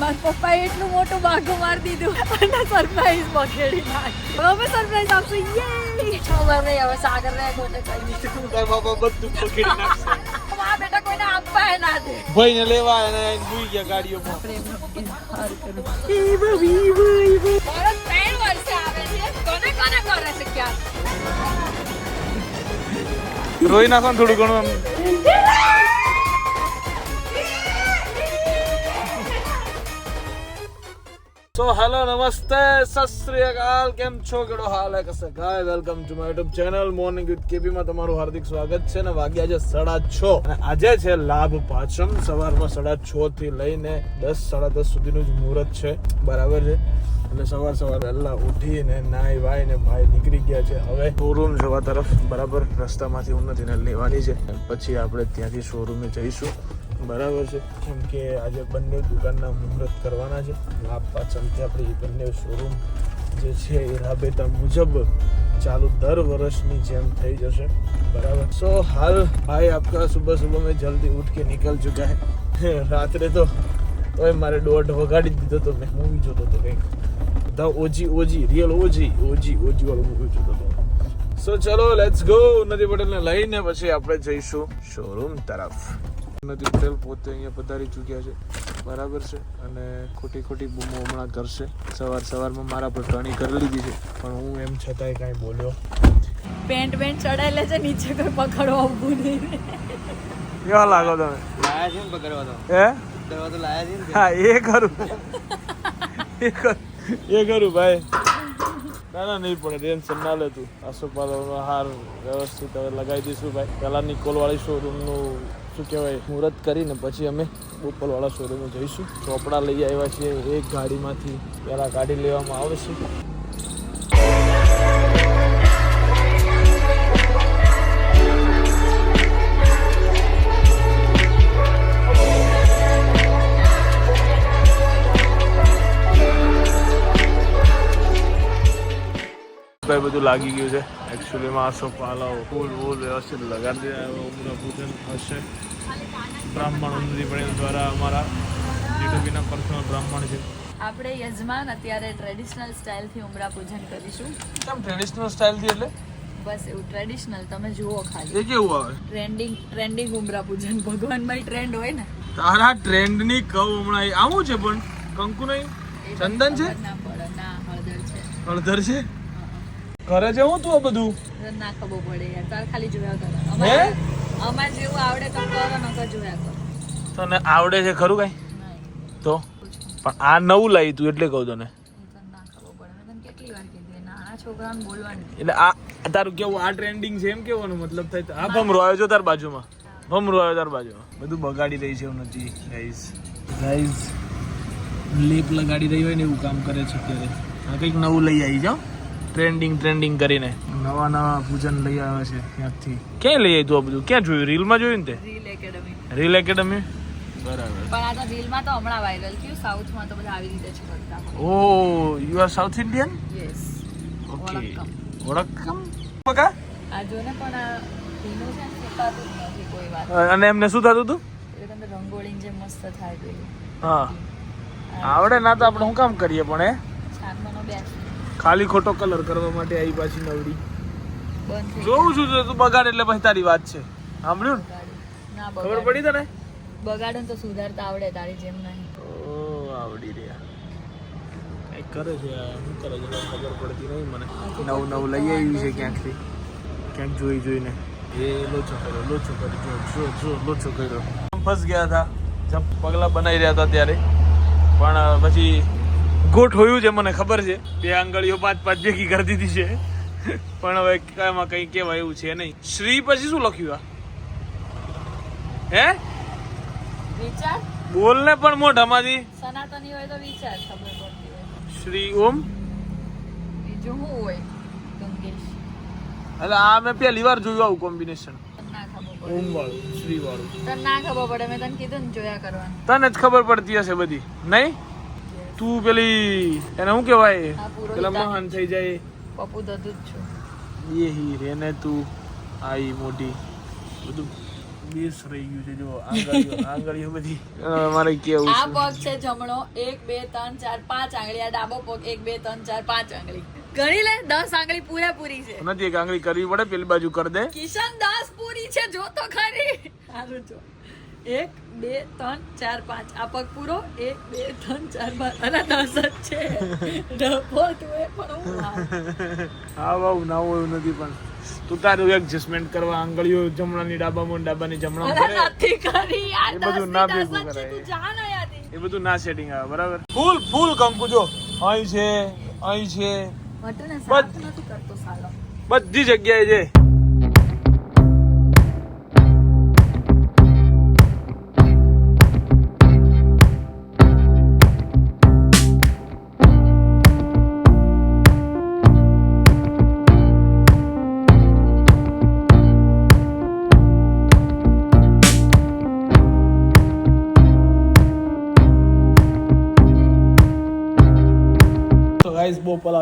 મારા પપ્પાએ એટલું મોટું બાગું મારી દીધું. અને સરપ્રાઈઝ બગેડી નાખી. હવે સરપ્રાઈઝ આપશું. યે ખબર નહીં હવે સાગર ને કોને કહી દીધું બાબા બધું પકડી નાખશે? આ બેટા કોઈને આપવા ના દે. ભાઈને લેવા અને ભૂઈ ગયા ગાડીઓમાં. પ્રેમનો ઇઝહાર કરું મારો ત્રણ વર્ષે આવે છે. કોને કોને કરે છે ક્યાં રોઈ નાખો થોડું ઘણું તો હેલો નમસ્તે સત કેમ છો કેડો હાલ હે કસે guys welcome to my YouTube channel morning with KP માં તમારું હાર્દિક સ્વાગત છે ને વાગ્યા છે સાડા છ. અને આજે છે લાભ પાછમ, સવારમાં સાડા છ થી લઈને દસ, સાડા દસ સુધીનું જ મુહૂર્ત છે. બરાબર છે? એટલે સવાર સવાર વહેલા ઉઠીને નાઈ વાઈને ભાઈ નીકળી ગયા છે. હવે શોરૂમ જવા તરફ, બરાબર, રસ્તામાંથી ઉન્નતિને લેવાની છે. પછી આપણે ત્યાંથી શોરૂમે જઈશું. બરાબર છે. કેમ કે આજે બંને દુકાનના મુહૂર્ત કરવાના છે. લાભ પાછળથી આપણે બંને શોરૂમ જે છે એ રાબેતા મુજબ ચાલુ દર વર્ષની જેમ થઈ જશે. બરાબર. સો હાલ ભાઈ આપકા સુબહ સુબહ મેં જલ્દી ઉઠ કે નીકળ ચુકા રાત્રે તો તોય મારે દોઢ વગાડી દીધો તો મેં મૂવી જોતો હતો કંઈક. ધ ઓજી ઓજી રિયલ ઓજી ઓજી ઓજી વાળું મૂવી જોતો હતો. સો ચલો લેટ્સ ગો ઉન્નતિ પટેલને લઈને પછી આપણે જઈશું શોરૂમ તરફ. ઉન્નતિ પટેલ પોતે અહીંયા પધારી ચૂક્યા છે. બરાબર છે? અને ખોટી ખોટી બૂમો હમણાં કરશે. સવાર સવારમાં મારા પર ટણી કરી લીધી છે. પણ હું એમ છતાંય કાંઈ બોલ્યો પેન્ટ પેન્ટ ચડાયેલા છે નીચે કોઈ પકડવા ઊભું નહીં. કેવા લાગો તમે? લાયા છે ને પકડવા તો. હે? પકડવા તો લાયા છે ને હા એ કરું. એ કરું. એ કરું ભાઈ. ના ના નહીં પડે. ટેન્શન ના લે તું. આસોપાલવનો હાર વ્યવસ્થિત હવે લગાવી દઈશું ભાઈ. પહેલાં નિકોલ વાળી શોરૂમનું શું કહેવાય, મુહૂર્ત કરીને પછી અમે બોપલવાળા શોરૂમે જઈશું. ચોપડા લઈ આવ્યા છીએ, એક ગાડીમાંથી પહેલાં ગાડી લેવામાં આવે છે. કઈ બધું લાગી ગયું છે. એકચ્યુઅલીમાં આસો પાલાઓ, ફૂલ ફૂલ વ્યવસ્થિત લગાડી દે હમણાં પૂજન હશે બ્રાહ્મણ ઉન્નતિ દ્વારા અમારા જીટુબીના પર્સનલ બ્રાહ્મણ છે. આપણે યજમાન અત્યારે ટ્રેડિશનલ સ્ટાઇલથી ઉમરા પૂજન કરીશું. કેમ ટ્રેડિશનલ સ્ટાઇલથી એટલે? બસ એવું ટ્રેડિશનલ તમે જુઓ ખાલી. એ કેવું આવે? ટ્રેન્ડિંગ ટ્રેન્ડિંગ ઉમરા પૂજન ભગવાનમાં ટ્રેન્ડ હોય ને. તારા ટ્રેન્ડની કહું હમણાં આવું છે પણ? કંકુ નહીં? ચંદન છે? ના પડે. ના હળદર છે. હળદર છે? ઘરે છે હું તું આ બધું? ના ખબર પડે યાર. તાર ખાલી જોયા કરે. હે? અમારે જેવું આવડે તો કરો ન કરજો કરો. તને આવડે છે ખરું કઈ? તો? પણ આ નવું લાવી તું એટલે કહું તને. એટલે આ તારું કેવું આ ટ્રેન્ડિંગ છે એમ કેવાનું મતલબ થાય તો? આ ભમરો આવ્યો છો તાર બાજુમાં. ભમરો આવ્યો તાર બાજુમાં. બધું બગાડી રહી છે એવું નથી ગાઈઝ ગાઈઝ લેપ લગાડી રહી હોય ને એવું કામ કરે છે અત્યારે. આ કંઈક નવું લઈ આવી જાઓ ટ્રેન્ડિંગ ટ્રેન્ડિંગ કરીને. નવા નવા પૂજન લઈ આવે છે ક્યાંકથી ક્યાં લઈ આવી તું આ બધું? ક્યાં જોયું? રીલમાં જોયું ને તે? રીલ એકેડમી રીલ એકેડમી બરાબર. પણ આ તો રીલમાં તો હમણાં વાયરલ થયું. સાઉથમાં તો બધા આવી રીતે છે કરતા. ઓ you are south Indian yes okay vanakkam. Vanakkam આ જો ને પણ આ ભીનું છે ને સુકાતું નથી કોઈ વાત. અને એમને શું થતું હતું એટલે તમને રંગોળીને જે મસ્ત થાય પેલું હા. આવડે ના તો આપણે શું કામ કરીએ પણ એ છાનમાંનો ખાલી ખોટો કલર કરવા માટે આવી પાછી નવડી. જોઉં છું તો તું બગાડ એટલે પછી તારી વાત છે. સાંભળ્યું ને? ના ખબર પડી તને? બગાડે ને તો સુધારતા આવડે તારી જેમ નહીં. ઓ આવડી રહ્યા કંઈક કરે છે શું કરે છે? ખબર પડતી નહીં મને. નવું નવું લઈ આવ્યું છે ક્યાંકથી? ક્યાંક જોઈ જોઈને. એ લોચો કર્યો લોચો કર્યો. જો જો જો લોચો કર્યો. ફસ ગયા હતા. જબ પગલા બનાવી રહ્યા હતા ત્યારે. પણ પછી ગોઠ હોયું છે મને ખબર છે. બે આંગળીઓ પાંચ પાંચ ભેગી કરી દીધી છે. પણ હવે એમાં કંઈ કહેવાય એવું છે નહીં. શ્રી પછી શું લખ્યું આ? હે? વિચાર? બોલ ને પણ મોઢામાંથી. સનાતની હોય તો વિચાર ખબર પડતી હોય. શ્રી ઓમ? બીજું હું હોય? ગંગેશ એટલે આ મેં પહેલી વાર જોયું આવું કોમ્બિનેશન ઓમ વાળું શ્રી વાળું તને ના ખબર પડે મેં તને કીધું ને જોયા કરવાનું. તને જ ખબર પડતી હશે બધી. નહીં? તું પેલી એને શું કહેવાય? પેલા મહાન થઈ જાય. પપ્પુ દધું જ છું. એ હી રે ને તું આઈ મોટી. બધું બેસ રહી ગયું છે જો આંગળીઓ આંગળીઓ બધી. મારે કેવું આ પગ છે જમણો એક બે ત્રણ ચાર પાંચ આંગળી. આ ડાબો પગ એક બે ત્રણ ચાર પાંચ આંગળી. ગણી લે દસ આંગળી પૂરેપૂરી છે. નથી એક આંગળી કરવી પડે પેલી બાજુ કરી દે. કિશન દસ પૂરી છે જો તો ખરી. સારું જો. એક બે ત્રણ ચાર પાંચ. આ પગ પૂરો. એક બે ત્રણ ચાર પાંચ. અને દસ જ છે. ડબો તું એ પણ હા બાબુ ના હોય એવું નથી પણ તું તારું એડજસ્ટમેન્ટ કરવા આંગળીઓ જમણાની ડાબામાં ડાબાની જમણા નથી કરી યાર. એ બધું ના ભેગું કરાય. એ બધું ના સેટિંગ આવે બરાબર? ફૂલ ફૂલ કંકુ જો. અહીં છે અહીં છે. બધી જગ્યાએ છે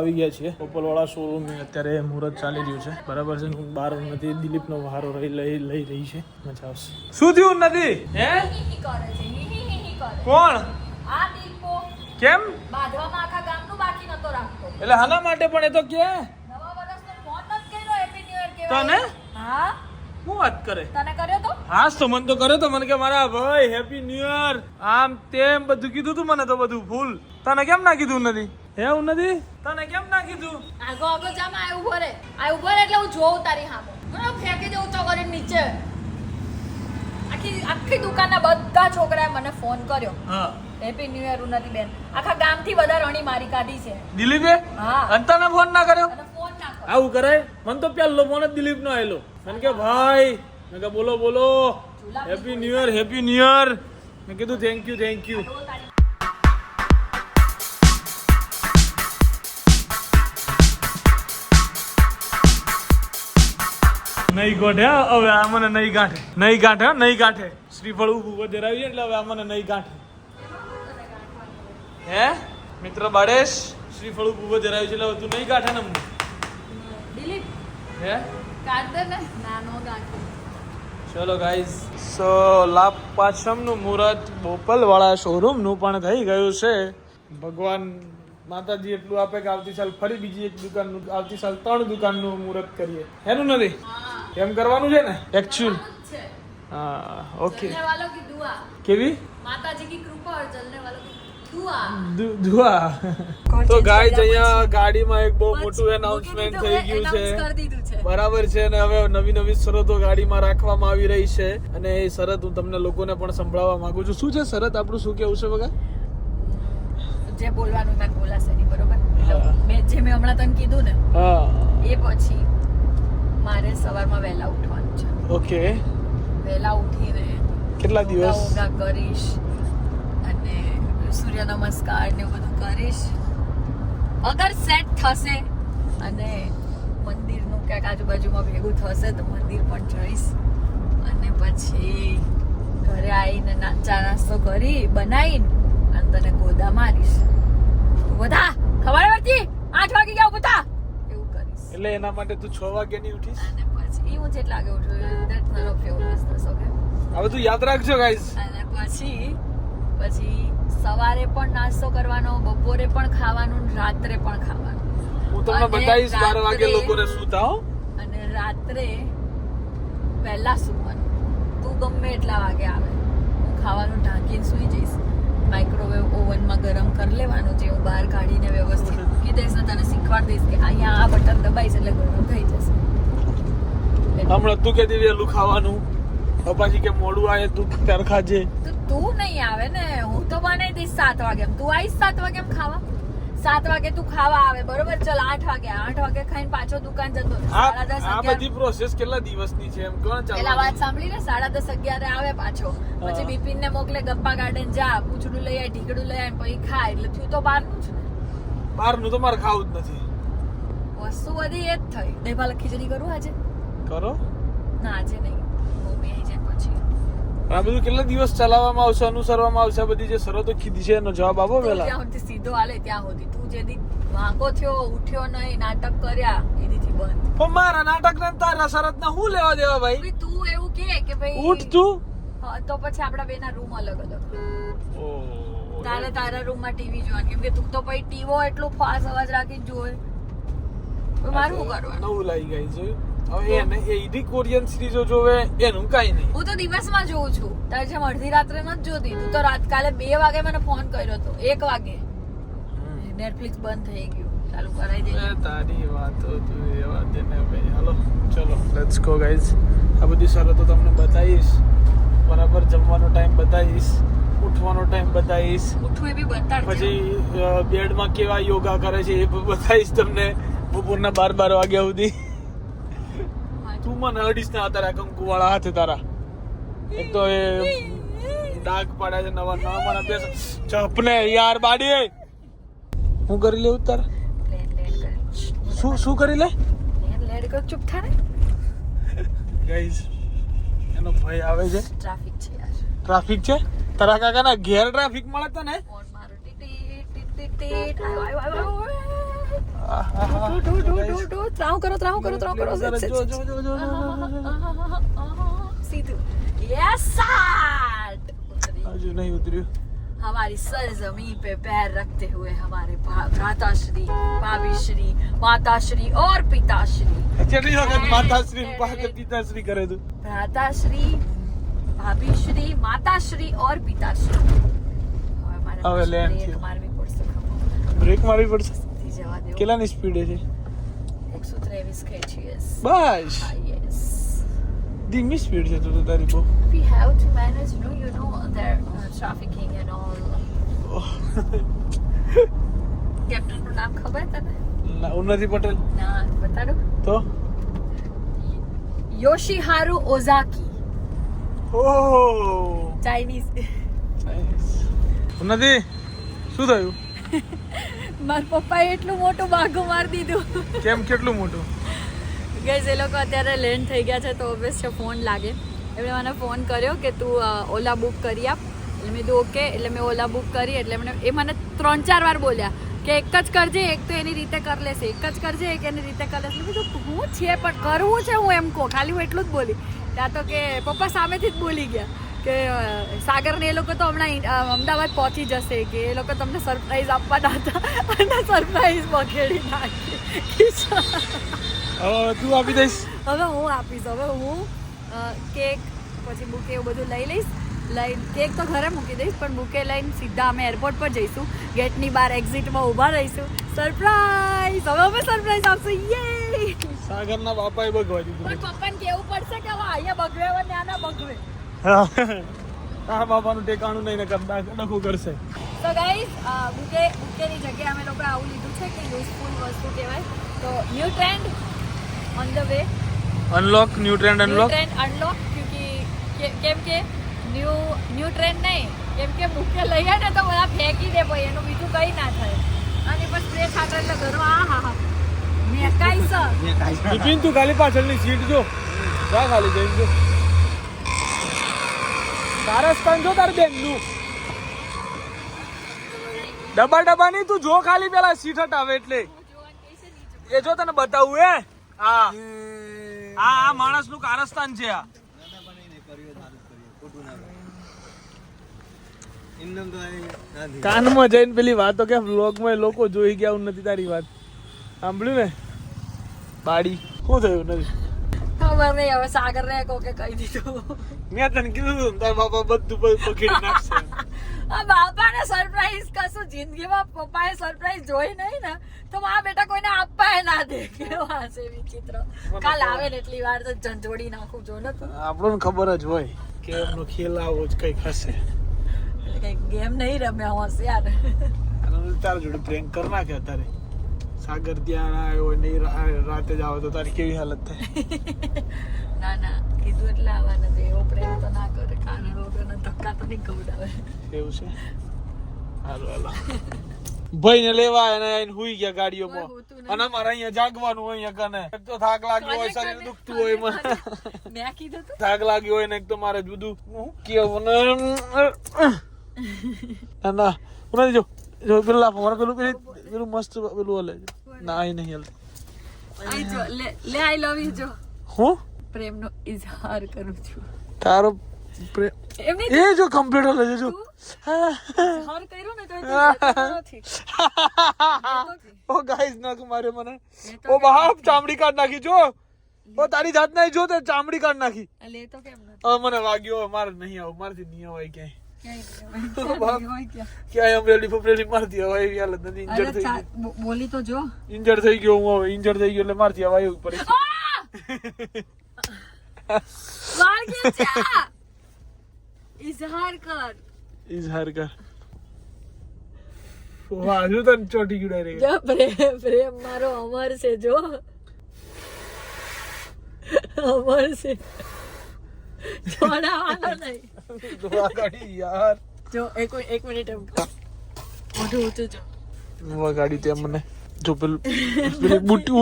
આવી ગયા છીએ બોપલ વાળા શોરૂમ અત્યારે મુહૂર્ત ચાલી રહ્યું છે. બરાબર છે હું બહાર નથી દિલીપ નો વારો રહી લઈ લઈ રહી છે. મજા આવશે. શું થયું નથી હે? હી? હી કરે છે. હી હી હી હી કરે. કોણ? આ કેમ? બાંધવામાં આખા ગામનું બાકી નતો રાખતો. એટલે આના માટે પણ એ તો કે? તને? હા? શું વાત કરે? તને કર્યો તો? હા તો મને તો કર્યો તો. મને કે મારા ભાઈ હેપી ન્યુ યર આમ તેમ બધું કીધું તું મને તો બધું ફૂલ તને કેમ ના કીધું નથી એવું નથી તને કેમ ના કીધું? આગો આગો જામ આ ઊભો રે. આ ઊભો રે એટલે હું જોઉં તારી સામે મને ફેંકી દઉં ચોકરી નીચે. આખી આખી દુકાનના બધા છોકરાએ મને ફોન કર્યો. હા. હેપી ન્યુ યર ઉન્નતિ બેન. આખા ગામથી બધા રણી મારી કાઢી છે. દિલીપે? હા. અને તને ફોન ના કર્યો? ફોન ના કર્યો. આવું કરાય? મને તો પેલો ફોન જ દિલીપ નો આવેલો મને કે ભાઈ. મેં કે બોલો બોલો. Happy new year happy new year મેં કીધું થેન્ક યુ થેન્ક યુ નહીં ગોઠે હવે આ મને નહીં ગાંઠે. નહીં ગાંઠે નહીં ગાંઠે. શ્રીફળ ઉભું વધારાવી એટલે હવે આ મને નહીં ગાંઠે. હે? મિત્ર બાળેશ શ્રીફળ ઉભું વધારાવી છે એટલે તું નહીં ગાંઠે ને અમને? હે? કાઢ ને? નાનો ગાંઠ. ચલો ગાઈઝ સો લાભ પાછમનું મુહૂર્ત વાળા શોરૂમનું પણ થઈ ગયું છે. ભગવાન માતાજી એટલું આપે કે આવતી સાલ ફરી બીજી એક દુકાનનું આવતી સાલ ત્રણ દુકાનનું મુહૂર્ત કરીએ. હેનું નથી એમ કરવાનું છે ને? એક્ચ્યુઅલ હા ઓકે કેવી? માતાજી કી કૃપા ઓર તો ગાઈસ અહીંયા ગાડીમાં એક બહુ મોટું એનાઉન્સમેન્ટ થઈ ગયું છે. બરાબર છે અને હવે નવી નવી શરતો ગાડીમાં રાખવામાં આવી રહી છે. અને એ શરત હું તમને લોકોને પણ સંભળાવવા માંગુ છું. શું છે શરત? આપણું શું કેવું છે બગા જે બોલવાનું તને બોલાશે બરોબર? મેં જે મેં હમણાં તને કીધું ને હા. એ પછી મારે સવારમાં વહેલા ઉઠવાનું છે. ઓકે. વહેલા ઉઠીને કેટલા દિવસ? યોગા કરીશ અને સૂર્ય નમસ્કાર ને બધું કરીશ. અગર સેટ થશે અને મંદિરનું ક્યાંક આજુબાજુમાં ભેગું થશે તો મંદિર પણ જઈશ. અને પછી ઘરે આવીને ચા નાસ્તો કરી બનાવીને અને તને ગોદા મારીશ. બધા ખબર પડતી આઠ વાગે ગયા કરીશ એટલે એના માટે તું છ વાગે ની ઉઠીશ? અને પછી હું જેટલા વાગે ઉઠું ધેટ મારો ઓફ યોર બિઝનેસ ઓકે હવે તું યાદ રાખજો ગાઈસ અને પછી પછી સવારે પણ નાસ્તો કરવાનો બપોરે પણ ખાવાનું રાત્રે પણ ખાવાનું. હું તમને બતાવીશ 12 વાગે લોકોને સુતા હો. અને રાત્રે પહેલા સૂવાનું. તું ગમે એટલા વાગે આવે. હું ખાવાનું ઢાંકીને સૂઈ જઈશ. માઇક્રોવેવ ઓવનમાં ગરમ કરી લેવાનું જે હું બહાર કાઢીને વ્યવસ્થિત મૂકી દઈશ ને તને શીખવાડી દઈશ કે અહીંયા આ બટન દબાઈશ એટલે ગરમ થઈ જશે. હમણાં તું કેતી વહેલું ખાવાનું. પછી કે મોડું આવે તું ત્યારે ખાજે. તો તું નહીં આવે ને હું તો બનાવી દઈશ સાત વાગે તું આવીશ સાત વાગે ખાવા? સાત વાગે તું ખાવા આવે બરોબર? ચલ આઠ વાગે આઠ વાગે ખાઈને પાછો દુકાન જતો. સાડા દસ આ બધી પ્રોસેસ કેટલા દિવસની છે એમ? કોણ પેલા વાત ચાલુ સાંભળી ને સાડા દસ અગિયારે આવે પાછો. પછી. બિપિન ને મોકલે ગપ્પા ગાર્ડન જા પૂછડું લઈ આય ઢીકડું લઈ આય પછી ખા. એટલે થયું તો બહારનું જ ને. બહારનું તો મારે ખાવું જ નથી. વસ્તુ બધી એ જ થઈ. દહીં પાલક ખીચડી કરું આજે? કરો. ના આજે નહીં. મમ્મી આવી જાય પછી. આ બધું કેટલા દિવસ ચલાવવામાં આવશે અનુસરવામાં આવશે આ બધી જે શરતો કીધી છે એનો જવાબ આપો પેલા ત્યાં સુધી સીધો આલે ત્યાં સુધી. તું જેથી વાંકો થયો ઉઠ્યો નહીં નાટક કર્યા એથી બંધ. પણ મારા નાટક ને તારા શરત ને હું લેવા દેવા ભાઈ? તું એવું કે કે ભાઈ ઉઠ તું. તો પછી આપડા બેના રૂમ અલગ અલગ. તારે તારા રૂમમાં ટીવી જોવાની. કેમ કે તું તો પછી ટીવો એટલો ફાસ અવાજ રાખી જોય તો મારું શું કરવાનું? નવું લાગી ગઈ છે. હવે એને એ ઈડી કોરિયન સિરીઝો જોવે એનું કાઈ નહીં. હું તો દિવસમાં જોઉં છું. તારે જેમ અડધી રાત્રે નથી જોતી તું તો રાત કાલે બે વાગે મને ફોન કર્યો હતો એક વાગે. નેટફ્લિક્સ બંધ થઈ ગયું. ચાલુ કરાવી દે એ તારી વાતો તું એ વાત ને ભાઈ હાલો ચલો લેટ્સ ગો ગાઈઝ આ બધી શરતો તમને બતાવીશ. બરાબર જમવાનો ટાઈમ બતાવીશ ઉઠવાનો ટાઈમ બતાવીશ. ઉઠવું એ બી બતાડજે. પછી બેડમાં કેવા યોગા કરે છે એ બતાવીશ તમને. બપોરના બાર બાર વાગ્યા સુધી. તું મને અડીશ ના તારા કંકુ વાળા હાથે તારા. એક તો એ ડાક પાડે છે, નવા નવા મને બેસ ચપને યાર બાડી હું કરી લેવું તાર? શું શું કરી લે? લેડ કર ચૂપ થા ને ગાઈઝ એનો ભય આવે છે. ટ્રાફિક છે? યાર ટ્રાફિક છે તારા કાકાના ઘેર ટ્રાફિક મળે ટીટ ટીટ આયો આયો આયો. આહાહા. ડો ડો ડો Guys, ડો ત્રાવ કરો ત્રાવ કરો ત્રાવ કરો જરા જો જો જો જો જો, જો સીધું યસ સાટ હજુ નહીં ઉતર્યું हमारी सरजमी पे पैर रखते हुए हमारे भा- भ्राताश्री भाभीश्री माताश्री और पिताश्री કેટલી વખત માતાશ્રી ને પાકે પિતાશ્રી કરે તું भ्राताश्री भाभीश्री माताश्री और पिताश्री હવે મારે હવે બસ લેન બ્રેક થયું. મારવી પડશે ખબર બ્રેક મારવી પડશે સીધી જવા દેવું. કેટલાની સ્પીડે છે? એકસો ત્રેવીસ ખેંચીએસ બસ. યસ. ધીમી સ્પીડ છે તો તો તારી બહુ. We have to manage, you you you know, their uh, trafficking and all. કેપ્ટનનું નામ ખબર તને? ના, ઉન્નતિ પટેલ. ના બતાડો. તો? યોશિહારુ ઓઝાકી ઓહ. ચાઇનીઝ ઉન્નતિ શું થયું? મારા પપ્પાએ એટલું મોટું બાઘું મારી દીધું. કેમ કેટલું મોટું? ગઈઝ એ લોકો અત્યારે લેન્ડ થઈ ગયા છે તો ઓબ્વિયસ છે ફોન લાગે. એમણે મને ફોન કર્યો કે તું ઓલા બુક કરી આપ. એટલે મેં કીધું ઓકે એટલે મેં ઓલા બુક કરી એટલે મને એ મને ત્રણ ચાર વાર બોલ્યા કે એક જ કરજે એક તો એની રીતે કરી લેશે એક જ કરજે એક એની રીતે કરી લેશે. કીધું હું છે પણ કરવું છે હું એમ કહું. ખાલી હું એટલું જ બોલી. ત્યાં તો કે પપ્પા સામેથી જ બોલી ગયા. કે સાગરને સાગર ને એ લોકો તો હમણાં અમદાવાદ પહોંચી જશે કે એ લોકો તમને સરપ્રાઈઝ આપવાના હતા અને સરપ્રાઈઝ બગેડી નાખી. તું આપી દઈશ? હવે હું આપીશ હવે હું કેક પછી બુકે એવું બધું લઈ લઈશ. લઈ કેક તો ઘરે મૂકી દઈશ પણ બુકે લઈને સીધા અમે એરપોર્ટ પર જઈશું. ગેટની બહાર એક્ઝિટમાં ઊભા રહીશું. સરપ્રાઈઝ હવે અમે સરપ્રાઈઝ આપશું. યે સાગરના બાપાએ ભગવા પણ પપ્પાને કેવું પડશે કે હવે અહીંયા બગવે હવે નાના બગવે આ બાપાનું ટેકાણું નહીં ડખું કરશે. તો ગાઈઝ બુકે બુકેની જગ્યાએ અમે લોકો આવું લીધું છે કે યુઝફુલ વસ્તુ કહેવાય. તો new trend on the way unlock new trend unlock trend unlock ક્યોંકि કે- કેમ કે ન્યૂ ન્યૂ ટ્રેન્ડ નહીં કેમ કે બુકે લઈએ ને તો બધા ફેંકી દે ભાઈ એનું બીજું કંઈ ના થાય અને પછી સ્પ્રે ખાતર એટલે ઘરો આ હા હા મેકાઈ સર બિપિન તું ખાલી પાછળની સીટ જો જા ખાલી જઈને જો કારસ્તાન જો તાર બેનનું ડબ્બા ડબ્બા નહીં, તું જો ખાલી પેલા સીટ હટાવે એટલે. એ જો તને બતાવું એ હા. આ આ માણસનું કારસ્તાન છે આ. કાનમાં જઈને પેલી વાતો કે વ્લોગમાં લોકો જોઈ ગયા નથી તારી વાત. સાંભળ્યું ને? બાડી. શું થયું નથી ખબર નહીં હવે સાગર ને કોકે કહી દીધું. મેં તને કીધું ને, બાપા બધું બધું પકડી નાખશે. આ બાપાને સરપ્રાઈઝ કશું જિંદગીમાં પપ્પાએ સરપ્રાઈઝ જોઈ નહીં ને તો મારા બેટા કોઈને આપવા ના દે. કેવા હશે વિચિત્ર. કાલ આવે ને એટલી વાર તો ઝંઝોડી નાખું જો ને તું આપણને ખબર જ હોય કે એમનો ખેલ આવો જ કંઈક હશે. એટલે કઈ ગેમ નહીં રમ્યા હોશિયાર અને તારા જોડે પ્રેન્ક કર નાખે અત્યારે. સાગર ત્યાં આવ્યો ને રાતે જ આવે તો તારી કેવી હાલત થાય? ના ના કીધું એટલે આવવા નથી એવો પ્રેમ તો ના કરે. કારણ વગરના ધક્કા તો નહીં ખવડાવે. એવું છે? હાલો હાલો. ભાઈ ને લેવા અને આઈને હુઈ ગયા ગાડીઓમાં. અને અમારે અહીંયા જાગવાનું હોય અહીંયા કને. એક તો થાક લાગ્યો હોય શરીર દુખતું હોય મને મેં કીધું થાક લાગ્યો હોય ને એક તો મારે જુદું હું કેવું ને ના ના જો જો પેલું મારે પેલું પેલું પેલું મસ્ત પેલું હલે છે. ના એ નહીં હલતું જો લે લે આઈ લવ યુ જો. હું? પ્રેમનો ઇઝહાર કરું છું. તારો પ્રેમ એ જો કમ્પ્લીટ હલે છે જો. ઇઝહાર કર્યો ને તો નથી. ઓ ગાઈસ નાખ મારે મને. ઓ બાપ ચામડી કાઢ નાખી જો. ઓ તારી જાત નહીં જો તે ચામડી કાઢ નાખી. લે તો કેમ નથી? મને વાગ્યો મારે નહીં આવું મારથી નહીં આવાય ક્યાંય. ક્યાંય હોય અમરેલી ફફરેલી મારથી હવે એવી હાલત નથી. ઇન્જર થઈ ચા- બોલી તો જો. ઇન્જર થઈ ગયો હું હવે. ઇન્જર થઈ ગયો એટલે મારથી હવે એવું પડે. વાળ કેમ છે? આ? ઇઝહાર કર. ઇઝહાર કર. વાહ જો તને ચોટી ગયું ડાયરેક્ટ જો પ્રેમ પ્રેમ મારો અમર છે જો. અમર છે. છોડાવાનો નહીં. દુઆ કાઢી યાર. જો એક એક મિનિટ એમ મોઢું ઊંચું જો. દુઆ કાઢી તે મને. જો પેલું પેલી બુટી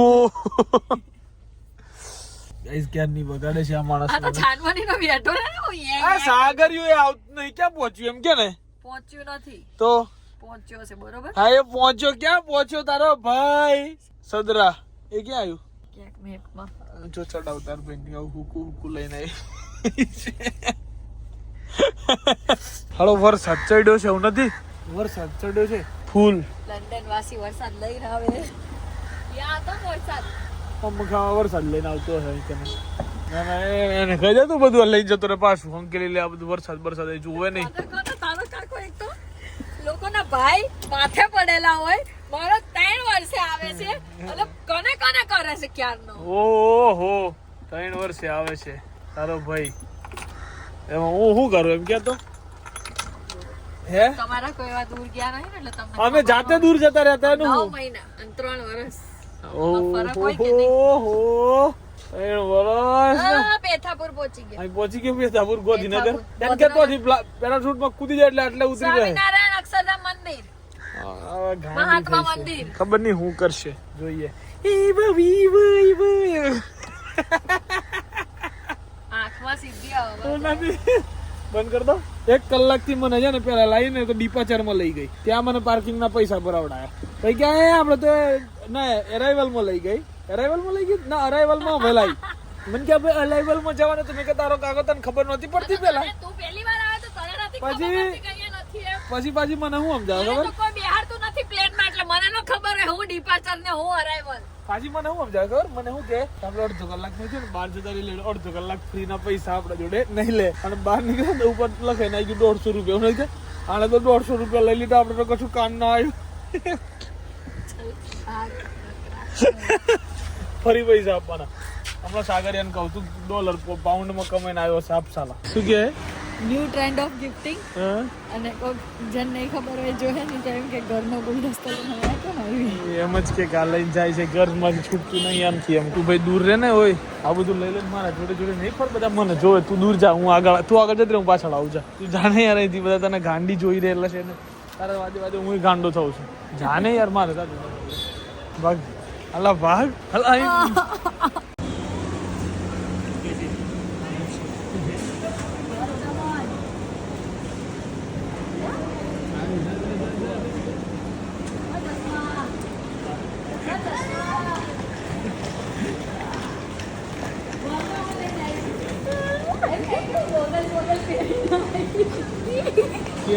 ગાઈસ ક્યાં નહીં બગાડે છે આ માણસ આ તો છાનવાની નો બેઠો ને આ સાગરિયો એ આવતું નહીં ક્યાં પહોંચ્યું એમ કે ને? પહોંચ્યું નથી. તો? પહોંચ્યો છે બરોબર? હા એ પહોંચ્યો. ક્યાં પહોંચ્યો તારો ભાઈ? સદરા એ ક્યાં આવ્યું? ક્યાંક મેપમાં જો ચડાવ તાર ભાઈ આવું હુકુ હુકુ લઈને આવી હાલો વરસાદ ચડ્યો છે એવું નથી? વરસાદ ચડ્યો છે. ફૂલ. લંડન વાસી વરસાદ લઈને આવે યા તો વરસાદ. અમખામાં વરસાદ લઈને આવતો હશે અહીં કને. ના ના એ- એને કહી દે બધું લઈ જતો રે પાછું. અંકેલી લે આ બધું વરસાદ વરસાદ એ જોવે નહીં. લોકોના ભાઈ માથે પડેલા હોય. મારો ત્રણ વર્ષે આવે છે. મતલબ કને કને કરે છે ક્યારનો? ઓહો ત્રણ વર્ષે આવે છે. તારો ભાઈ. એમાં હું શું કરું એમ કેતો હે? તમારા કોઈ એવા દૂર ગયા નહીં ને એટલે તમને અમે જાતે દૂર જતા રહેતા એનું નવ હું. મહિના અને ત્રણ વર્ષ. ઓહો. ખબર નહીં હું કરશે. જોઈએ ઈ બા, ઈ બા, ઈ બા. આંખમાં સીધી આવે તો નથી. બંધ કર દો. એક કલાકથી મને છે ને પેલા લાવીને તો ડીપાચરમાં લઈ ગઈ. ત્યાં મને પાર્કિંગ ના પૈસા ભરાવડાયા. પછી ક્યાં આપણે તો ના એરાઈવલમાં લઈ ગઈ. એરાઈવલમાં લઈ ગઈ? ના અરાઇવલમાં ભલાઈ. મને કે ભાઈ અરાઇવલમાં જવાનું? તો મેં કે તારો કાગળ તને ખબર નહોતી પડતી પેલા. પછી- પછી પાછી મને શું સમજાવ ખબર? મને નો ખબર હે હું ડિપાર્ચર ને હું અરાઈવલ પાછી મને હું સમજાય ખબર? મને શું કે આપણે અડધો કલાકનું છે ને, બહાર જતા લઈ લે અડધો કલાક ફ્રી ના પૈસા આપણા જોડે નહીં લે. અને બહાર નીકળે તો ઉપર ને આવી દોઢસો રૂપિયા. નહીં કે આને તો દોઢસો રૂપિયા લઈ લીધા, આપણે તો કશું કામ ના આવ્યું. ફરી પૈસા આપવાના. હમણાં સાગરિયાને કહું તું, ડોલર પાઉન્ડમાં કમાઈને આવ્યો આપ સાલા શું કે? New trend of gifting. અને કોક જેને નહીં ખબર હોય જોહે ને તો એમ કે ઘરનો ગુલદસ્તો બનાવ્યા તો આવી એમ જ કે ગા લઈને જાય છે ઘરમાંથી છૂટતું નહીં આમથી એમ. તું ભાઈ દૂર રહે ને હોય આ બધું લઈ લઈને મારા જોડે જોડે નહીં પણ બધા મને જોવે તું દૂર જા હું આગળ તું આગળ જતી હું પાછળ આવું જા. તું જાણે યાર અહીંથી બધા તને ગાંડી જોઈ રહેલા છે ને. તારા વાદે વાદે હું ગાંડો થઉં છું. જાને યાર મારે તારું. ભાગ. અલા ભાગ. અલા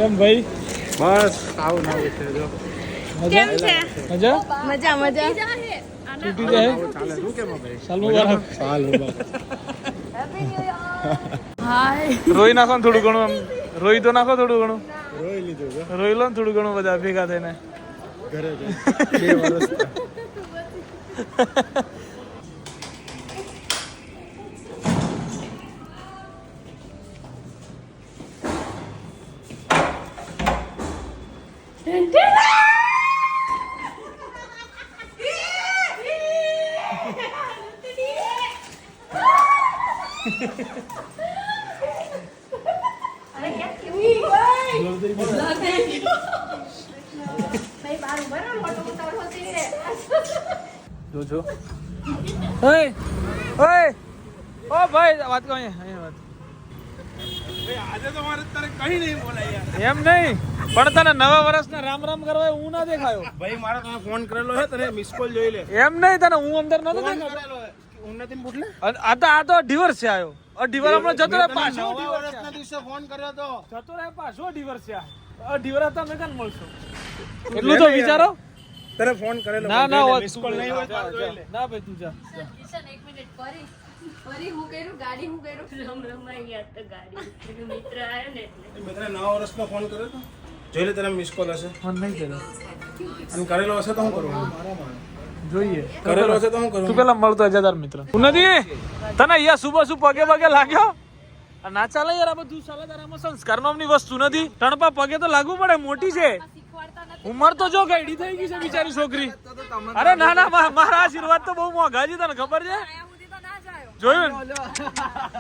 કેમ ભાઈ? બસ. આવું ના છે? જો મજા? મજા મજા. મજા છૂટી જાય. ચાલે શું કેમ ભાઈ સાલ મુબારક ચાલ હાય રોઈ નાખો થોડું ઘણું આમ. રોઈ તો નાખો થોડું ઘણું. રોઈ લીધું છે. રોઈ લો થોડું ઘણું બધા ભેગા થઈને. ઘરે છે બે વર્ષ જો જો ઓય ઓય ઓ ભાઈ વાત કહો અહીંયા અહીંયા વાત આજે તો મારે તારે કઈ નહીં બોલાય યાર એમ નહીં. પણ તને નવા વર્ષના રામ રામ કરવા હું ના દેખાયો. ભાઈ મારા તને ફોન કરેલો છે તને મિસ કોલ જોઈ લે. એમ નહીં તને હું અંદર નતો. હું નથી પૂછલે આ તો આ તો ડિવર્સ છે આયો. ડિવર આપણો જતો રહે પાછો વર્ષના દિવસે ફોન કર્યો તો. જતો રહે પાછો ડિવર્સ છે આ. ડિવર હતા મેં કાન મળશો? એટલું તો વિચારો. તને ફોન કરેલો ના ના મિસ કોલ નહીં હોય. ના ભાઈ તું જા. કિશન એક મિનિટ ફરી ફરી હું કર્યું? ગાડી હું કર્યું? રમ રમાઈ ગયા તો ગાડી. મિત્ર આવ્યો ને એટલે. મેં નવા વર્ષનો ફોન કર્યો તો જોઈ લે તને મિસ કોલ હશે. ફોન નહીં કર્યો. અને કરેલો હશે તો હું કરું? જોઈએ. કરેલો હશે તો હું તું પેલા મળતો હજાર તાર મિત્ર. તું નથી તને અહીંયા સુબહ શું પગે પગે લાગ્યો? ના ચાલે યાર આ બધું ચાલે તારામાં સંસ્કાર નામની વસ્તુ નથી. ટણપા પગે તો લાગવું પડે મોટી છે. ઉંમર તો જો ગઈડી થઈ ગઈ છે બિચારી છોકરી. અરે ના ના મારા આશીર્વાદ તો બહુ મોંઘા છે તને ખબર છે? જાયો?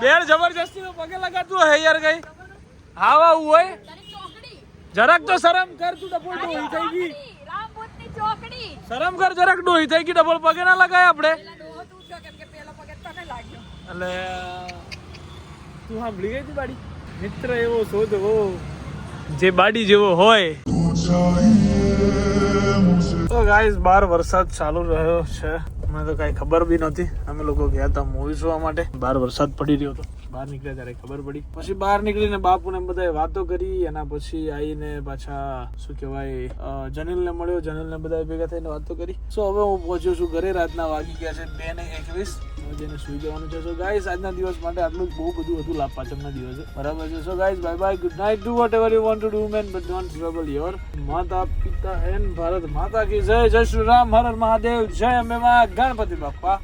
બેર જબરજસ્તી નો પગે લગાતું હે યાર કઈ. હાવ આવું હોય. જરાક તો શરમ કર તું ડબલ ડોહી થઈ ગઈ. શરમ કર જરાક ડોહી થઈ ગઈ ડબલ પગે ના લગાય આપણે. એટલે તું સાંભળી ગઈ તું બાડી? મિત્ર એવો શોધવો જે બાડી જેવો હોય. તો ગાઈસ બાર વરસાદ ચાલુ રહ્યો છે. મને તો કઈ ખબર બી નહોતી. અમે લોકો ગયા હતા મૂવી જોવા માટે. બહાર વરસાદ પડી રહ્યો હતો. બહાર નીકળ્યા ત્યારે ખબર પડી. પછી બહાર નીકળીને બાપુને બધાએ વાતો કરી, એના પછી આવીને પાછા, શું કહેવાય જનીલ ને મળ્યો. જનીલ ને બધા ભેગા થઈને વાતો કરી. સો, હવે હું પહોંચ્યો છું ઘરે. રાતના વાગી ગયા છે બે ને એકવીસ. જઈને સુઈ જવાનું છે. સો ગાઈસ આજના દિવસ માટે આટલું બહુ બધું હતું લાભ પાચમના દિવસે. બરાબર છે. So guys bye bye good night do whatever you want to do man but don't trouble your માતા, પિતા એન ભારત માતા કી જય. જય શ્રી રામ. હર મહાદેવ. જય અંબે ગણપતિ બાપ્પા